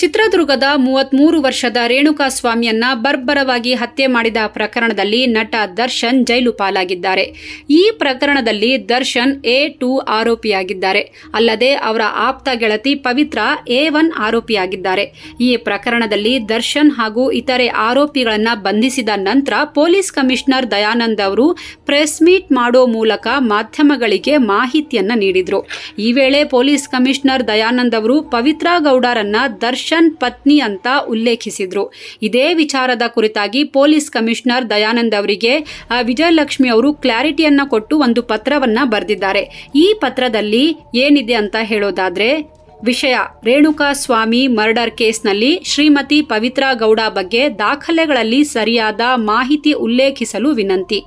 ಚಿತ್ರದುರ್ಗದ ಮೂವತ್ಮೂರು ವರ್ಷದ ರೇಣುಕಾ ಸ್ವಾಮಿಯನ್ನ ಬರ್ಬರವಾಗಿ ಹತ್ಯೆ ಮಾಡಿದ ಪ್ರಕರಣದಲ್ಲಿ ನಟ ದರ್ಶನ್ ಜೈಲು ಪಾಲಾಗಿದ್ದಾರೆ. ಈ ಪ್ರಕರಣದಲ್ಲಿ ದರ್ಶನ್ ಎ ಟು ಆರೋಪಿಯಾಗಿದ್ದಾರೆ. ಅಲ್ಲದೆ ಅವರ ಆಪ್ತ ಗೆಳತಿ ಪವಿತ್ರ ಎ ಒನ್ ಆರೋಪಿಯಾಗಿದ್ದಾರೆ. ಈ ಪ್ರಕರಣದಲ್ಲಿ ದರ್ಶನ್ ಹಾಗೂ ಇತರೆ ಆರೋಪಿಗಳನ್ನು ಬಂಧಿಸಿದ ನಂತರ ಪೊಲೀಸ್ ಕಮಿಷನರ್ ದಯಾನಂದ್ ಅವರು ಪ್ರೆಸ್ ಮೀಟ್ ಮಾಡೋ ಮೂಲಕ ಮಾಧ್ಯಮಗಳಿಗೆ ಮಾಹಿತಿಯನ್ನು ನೀಡಿದರು. ಈ ವೇಳೆ ಪೊಲೀಸ್ ಕಮಿಷನರ್ ದಯಾನಂದ್ ಅವರು ಪವಿತ್ರ ಗೌಡರನ್ನ ದರ್ಶನ್ ಪತ್ನಿ ಅಂತ ಉಲ್ಲೇಖಿಸಿದ್ರು. ಇದೇ ವಿಚಾರದ ಕುರಿತಾಗಿ ಪೊಲೀಸ್ ಕಮಿಷನರ್ ದಯಾನಂದ್ ಅವರಿಗೆ ವಿಜಯಲಕ್ಷ್ಮಿ ಅವರು ಕ್ಲಾರಿಟಿಯನ್ನ ಕೊಟ್ಟು ಒಂದು ಪತ್ರವನ್ನ ಬರೆದಿದ್ದಾರೆ. ಈ ಪತ್ರದಲ್ಲಿ ಏನಿದೆ ಅಂತ ಹೇಳೋದಾದ್ರೆ, ವಿಷಯ ರೇಣುಕಾ ಸ್ವಾಮಿ ಮರ್ಡರ್ ಕೇಸ್ನಲ್ಲಿ ಶ್ರೀಮತಿ ಪವಿತ್ರಾ ಗೌಡ ಬಗ್ಗೆ ದಾಖಲೆಗಳಲ್ಲಿ ಸರಿಯಾದ ಮಾಹಿತಿ ಉಲ್ಲೇಖಿಸಲು ವಿನಂತಿ.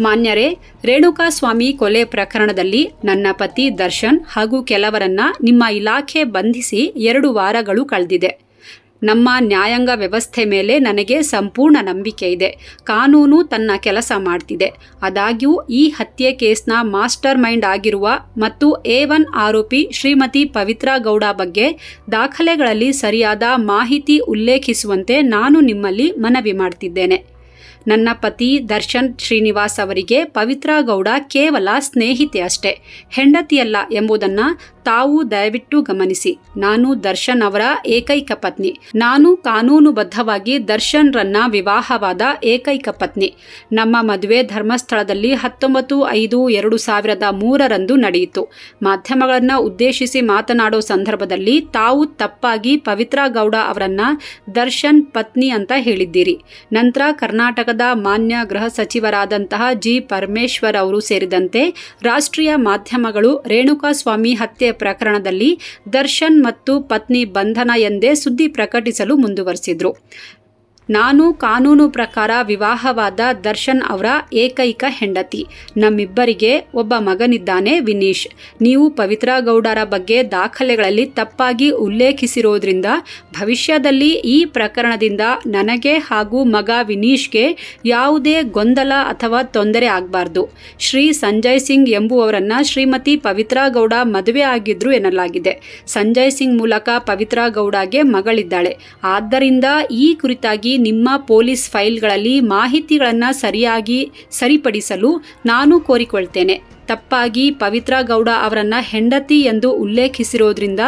ಮಾನ್ಯರೇ ರೇಣುಕಾ ಸ್ವಾಮಿ ಕೊಲೆ ಪ್ರಕರಣದಲ್ಲಿ ನನ್ನ ಪತಿ ದರ್ಶನ್ ಹಾಗೂ ಕೆಲವರನ್ನ ನಿಮ್ಮ ಇಲಾಖೆ ಬಂಧಿಸಿ ಎರಡು ವಾರಗಳು ಕಳೆದಿದೆ. ನಮ್ಮ ನ್ಯಾಯಾಂಗ ವ್ಯವಸ್ಥೆ ಮೇಲೆ ನನಗೆ ಸಂಪೂರ್ಣ ನಂಬಿಕೆ ಇದೆ. ಕಾನೂನು ತನ್ನ ಕೆಲಸ ಮಾಡ್ತಿದೆ. ಆದಾಗ್ಯೂ, ಈ ಹತ್ಯೆ ಕೇಸ್ನ ಮಾಸ್ಟರ್ ಮೈಂಡ್ ಆಗಿರುವ ಮತ್ತು ಎ ಒನ್ ಆರೋಪಿ ಶ್ರೀಮತಿ ಪವಿತ್ರಾ ಗೌಡ ಬಗ್ಗೆ ದಾಖಲೆಗಳಲ್ಲಿ ಸರಿಯಾದ ಮಾಹಿತಿ ಉಲ್ಲೇಖಿಸುವಂತೆ ನಾನು ನಿಮ್ಮಲ್ಲಿ ಮನವಿ ಮಾಡ್ತಿದ್ದೇನೆ. ನನ್ನ ಪತಿ ದರ್ಶನ್ ಶ್ರೀನಿವಾಸ್ ಅವರಿಗೆ ಪವಿತ್ರಾ ಗೌಡ ಕೇವಲ ಸ್ನೇಹಿತೆ ಅಷ್ಟೇ. ಹೆಂಡತಿಯಲ್ಲ ಎಂಬುದನ್ನು ತಾವು ದಯವಿಟ್ಟು ಗಮನಿಸಿ. ನಾನು ದರ್ಶನ್ ಅವರ ಏಕೈಕ ಪತ್ನಿ. ನಾನು ಕಾನೂನುಬದ್ಧವಾಗಿ ದರ್ಶನ್ರನ್ನ ವಿವಾಹವಾದ ಏಕೈಕ ಪತ್ನಿ. ನಮ್ಮ ಮದುವೆ ಧರ್ಮಸ್ಥಳದಲ್ಲಿ ಹತ್ತೊಂಬತ್ತು ಐದು ಎರಡು ಸಾವಿರದ ಮೂರರಂದು ನಡೆಯಿತು. ಮಾಧ್ಯಮಗಳನ್ನು ಉದ್ದೇಶಿಸಿ ಮಾತನಾಡೋ ಸಂದರ್ಭದಲ್ಲಿ ತಾವು ತಪ್ಪಾಗಿ ಪವಿತ್ರಾ ಗೌಡ ಅವರನ್ನ ದರ್ಶನ್ ಪತ್ನಿ ಅಂತ ಹೇಳಿದ್ದೀರಿ. ನಂತರ ಕರ್ನಾಟಕದ ಮಾನ್ಯ ಗೃಹ ಸಚಿವರಾದಂತಹ ಜಿ ಪರಮೇಶ್ವರ್ ಅವರು ಸೇರಿದಂತೆ ರಾಷ್ಟ್ರೀಯ ಮಾಧ್ಯಮಗಳು ರೇಣುಕಾಸ್ವಾಮಿ ಹತ್ಯೆ ಪ್ರಕರಣದಲ್ಲಿ ದರ್ಶನ್ ಮತ್ತು ಪತ್ನಿ ಬಂಧನ ಎಂದೇ ಸುದ್ದಿ ಪ್ರಕಟಿಸಲು ಮುಂದುವರೆಸಿದ್ರು. ನಾನು ಕಾನೂನು ಪ್ರಕಾರ ವಿವಾಹವಾದ ದರ್ಶನ್ ಅವರ ಏಕೈಕ ಹೆಂಡತಿ. ನಮ್ಮಿಬ್ಬರಿಗೆ ಒಬ್ಬ ಮಗನಿದ್ದಾನೆ ವಿನೀಶ್. ನೀವು ಪವಿತ್ರ ಗೌಡರ ಬಗ್ಗೆ ದಾಖಲೆಗಳಲ್ಲಿ ತಪ್ಪಾಗಿ ಉಲ್ಲೇಖಿಸಿರೋದ್ರಿಂದ ಭವಿಷ್ಯದಲ್ಲಿ ಈ ಪ್ರಕರಣದಿಂದ ನನಗೆ ಹಾಗೂ ಮಗ ವಿನೀಶ್ಗೆ ಯಾವುದೇ ಗೊಂದಲ ಅಥವಾ ತೊಂದರೆ ಆಗಬಾರ್ದು. ಶ್ರೀ ಸಂಜಯ್ ಸಿಂಗ್ ಎಂಬುವವರನ್ನ ಶ್ರೀಮತಿ ಪವಿತ್ರ ಗೌಡ ಮದುವೆ ಆಗಿದ್ರು ಎನ್ನಲಾಗಿದೆ. ಸಂಜಯ್ ಸಿಂಗ್ ಮೂಲಕ ಪವಿತ್ರ ಗೌಡಗೆ ಮಗಳಿದ್ದಾಳೆ. ಆದ್ದರಿಂದ ಈ ಕುರಿತಾಗಿ ನಿಮ್ಮ ಪೊಲೀಸ್ ಫೈಲ್ಗಳಲ್ಲಿ ಮಾಹಿತಿಗಳನ್ನು ಸರಿಯಾಗಿ ಸರಿಪಡಿಸಲು ನಾನು ಕೋರಿಕೊಳ್ತೇನೆ. ತಪ್ಪಾಗಿ ಪವಿತ್ರ ಗೌಡ ಅವರನ್ನ ಹೆಂಡತಿ ಎಂದು ಉಲ್ಲೇಖಿಸಿರೋದ್ರಿಂದ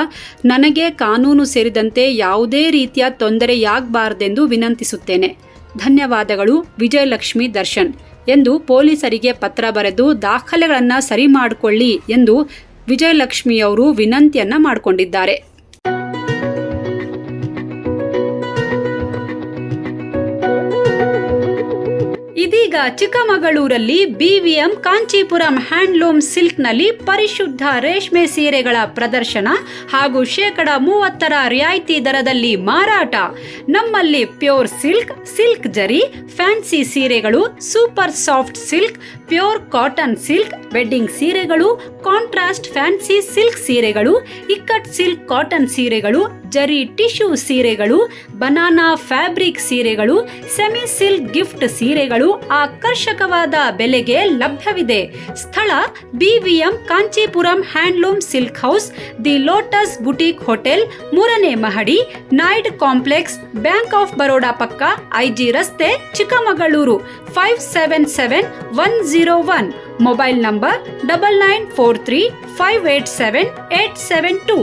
ನನಗೆ ಕಾನೂನು ಸೇರಿದಂತೆ ಯಾವುದೇ ರೀತಿಯ ತೊಂದರೆಯಾಗಬಾರ್ದೆಂದು ವಿನಂತಿಸುತ್ತೇನೆ. ಧನ್ಯವಾದಗಳು, ವಿಜಯಲಕ್ಷ್ಮಿ ದರ್ಶನ್ ಎಂದು ಪೊಲೀಸರಿಗೆ ಪತ್ರ ಬರೆದು ದಾಖಲೆಗಳನ್ನು ಸರಿ ಮಾಡಿಕೊಳ್ಳಿ ಎಂದು ವಿಜಯಲಕ್ಷ್ಮಿಯವರು ವಿನಂತಿಯನ್ನು ಮಾಡಿಕೊಂಡಿದ್ದಾರೆ. ಇದೀಗ ಚಿಕ್ಕಮಗಳೂರಲ್ಲಿ ಬಿವಿಎಂ ಕಾಂಚೀಪುರಂ ಹ್ಯಾಂಡ್ಲೂಮ್ ಸಿಲ್ಕ್ನಲ್ಲಿ ಪರಿಶುದ್ಧ ರೇಷ್ಮೆ ಸೀರೆಗಳ ಪ್ರದರ್ಶನ ಹಾಗೂ ಶೇಕಡ ಮೂವತ್ತರ ರಿಯಾಯಿತಿ ದರದಲ್ಲಿ ಮಾರಾಟ. ನಮ್ಮಲ್ಲಿ pure silk silk zari, fancy ಸೀರೆಗಳು, super soft silk, pure cotton silk, wedding ಸೀರೆಗಳು, ಕಾಂಟ್ರಾಸ್ಟ್ ಫ್ಯಾನ್ಸಿ ಸಿಲ್ಕ್ ಸೀರೆಗಳು, ಇಕ್ಕಟ್ ಸಿಲ್ಕ್ ಕಾಟನ್ ಸೀರೆಗಳು ಜರಿ ಟಿಶ್ಯೂ ಸೀರೆಗಳು, ಬನಾನಾ ಫ್ಯಾಬ್ರಿಕ್ ಸೀರೆಗಳು ಸೆಮಿ ಸಿಲ್ಕ್ ಗಿಫ್ಟ್ ಸೀರೆಗಳು ಆಕರ್ಷಕವಾದ ಬೆಲೆಗೆ ಲಭ್ಯವಿದೆ. ಸ್ಥಳ BVM Kanchipuram handloom silk house, the lotus boutique hotel, ಮೂರನೇ ಮಹಡಿ Naidu complex, bank of Baroda ಪಕ್ಕ, ಐಜಿ ರಸ್ತೆ, Chikkamagaluru, five seven seven one zero one. Mobile number double nine four three five eight seven eight seven two.